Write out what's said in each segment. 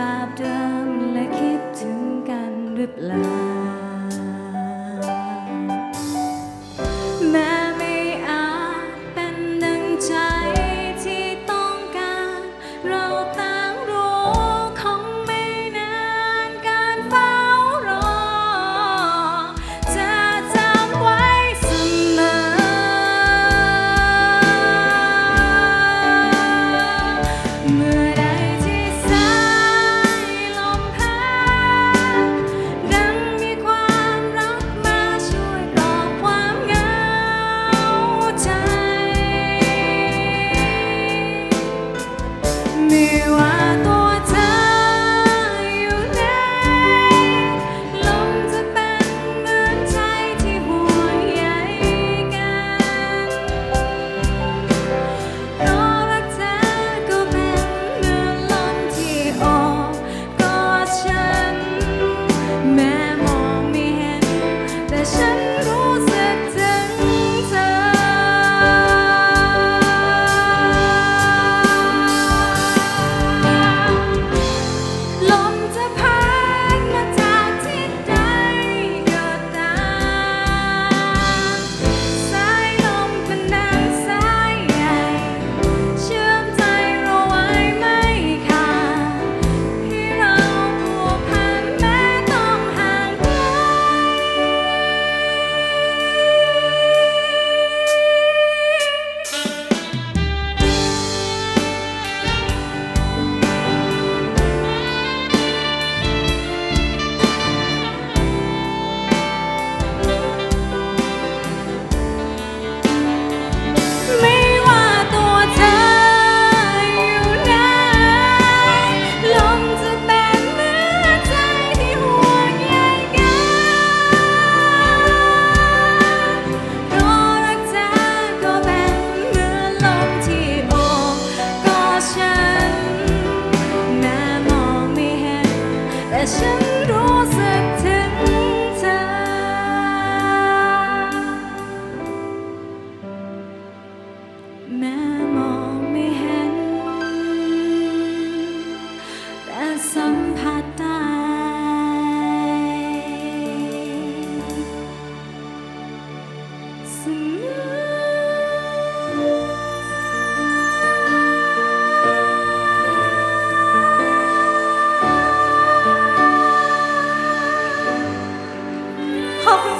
แาบเดิมและคิดถึงกันหรือเปล่า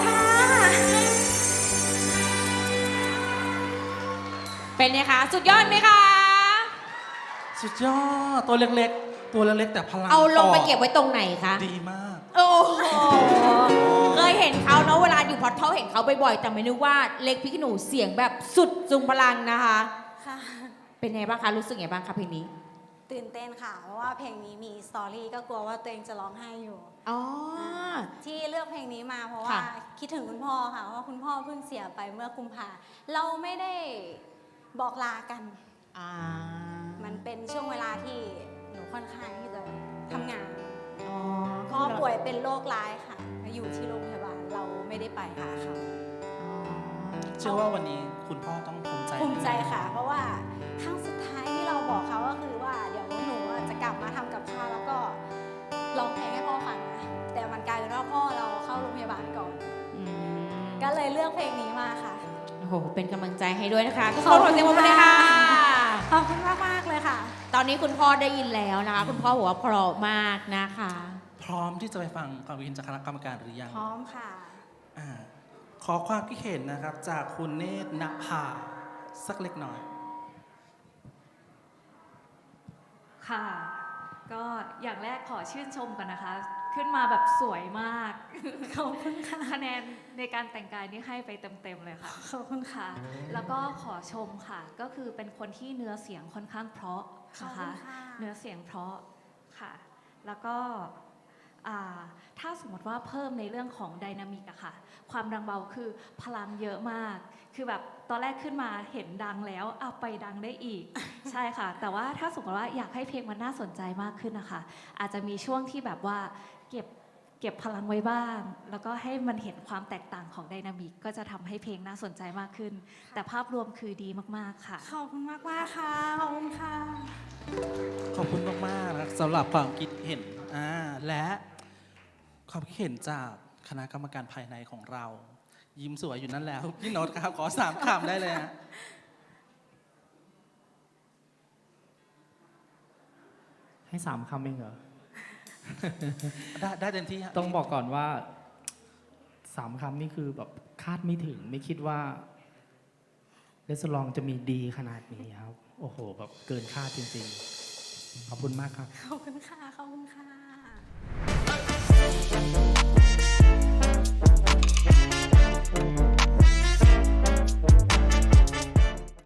ค่ะ เป็นไงคะ สุดยอดไหมคะ สุดยอด ตัวเล็กๆ ตัวเล็กๆแต่พลังเอาลงไปเก็บไว้ตรงไหนคะ ดีมาก โอ้โห เคยเห็นเขาเนาะเวลาอยู่พอทเขาเห็นเขาบ่อยๆ แต่ไม่นึกว่าเล็กพริกขี้หนูเสียงแบบสุดจุงพลังนะคะ ค่ะ เป็นไงบ้างคะ รู้สึกไงบ้างคะเพลงนี้ ตื่นเต้นค่ะ เพราะว่าเพลงนี้มีสตอรี่ก็กลัวว่าตัวเองจะร้องไห้อยู่ อ๋อ ที่เลือกเพลงนี้มาเพราะว่า ค่ะ คิดถึงคุณพ่อค่ะเพราะว่าคุณพ่อเพิ่งเสียไปเมื่อกุมภาเราไม่ได้บอกลากัน อ่ามันเป็นช่วงเวลาที่หนูค่อนข้างที่จะทำงานอ๋อพ่อป่วยเป็นโรคร้ายค่ะ อยู่ที่โรงพยาบาลเราไม่ได้ไปหาเขา อ๋อเชื่อว่าวันนี้คุณพ่อต้องภูมิใจภูมิใจค่ะ เพราะว่าครั้งสุดท้ายที่เราบอกเขาก็คือว่าเดี๋ยวหนูอะจะกลับมาทำกับข้าวแล้วก็ร้องเพลงให้ โรงพยาบาลก่อน อืมก็เลยเลือกเพลงนี้มาค่ะ โอ้โห เป็นกำลังใจให้ด้วยนะคะขอบคุณเสียงปรบมือเลยค่ะ ขอบคุณมากมากๆเลยค่ะ ตอนนี้คุณพ่อได้ยินแล้วนะคะ คุณพ่อบอกว่าเพราะมากนะคะ พร้อมที่จะไปฟังความคิดเห็นจากคณะกรรมการหรือยังพร้อมค่ะอ่าขอความคิดเห็นนะครับ จากคุณเนตรนภาสักเล็กน้อย ค่ะ ก็อย่างแรกขอชื่นชมก่อนนะคะ ขึ้นมาแบบสวยมาก ขอบคุณค่ะ คะแนนในการแต่งกายนี่ให้ไปเต็มๆเลยค่ะ ขอบคุณค่ะค่ะ แล้วก็ขอชมค่ะ ก็คือเป็นคนที่เนื้อเสียงค่อนข้างเพราะขอบนะคุคะ ณค่ะ เนื้อเสียงเพราะค่ะ แล้วก็อ่า ถ้าสมมติว่าเพิ่มในเรื่องของไดนามิกอะค่ะ ความดังเบาคือพลังเยอะมาก คือแบบตอนแรกขึ้นมาเห็นดังแล้วเอาไปดังได้อีก ใช่ค่ะ แต่ว่าถ้าสมมติว่าอยากให้เพลงมันน่าสนใจมากขึ้นนะคะ อาจจะมีช่วงที่แบบว่าเก็บ เก็บพลังไว้บ้าง แล้วก็ให้มันเห็นความแตกต่างของไดนามิก ก็จะทำให้เพลงน่าสนใจมากขึ้น แต่ภาพรวมคือดีมากๆค่ะ ขอบคุณมากมากๆค่ะ ขอบคุณค่ะ ขอบคุณมากๆนะครับสำหรับความคิดเห็นอ่าและความคิดเห็นจากคณะกรรมการภายในของเรา ยิ้มสวยอยู่นั่นแล้ว พี่โน้ตครับขอสามคำได้เลยฮะให้สามคำเองเหรอ ได้ได้เต็มที่ฮะต้องบอกก่อนว่าสามคำนี่คือแบบคาดไม่ถึงไม่คิดว่าเลสลองจะมีดีขนาดนี้ครับ โอ้โห แบบเกินคาดจริง ๆ ขอบคุณมากครับ ขอบคุณค่ะ ขอบคุณค่ะ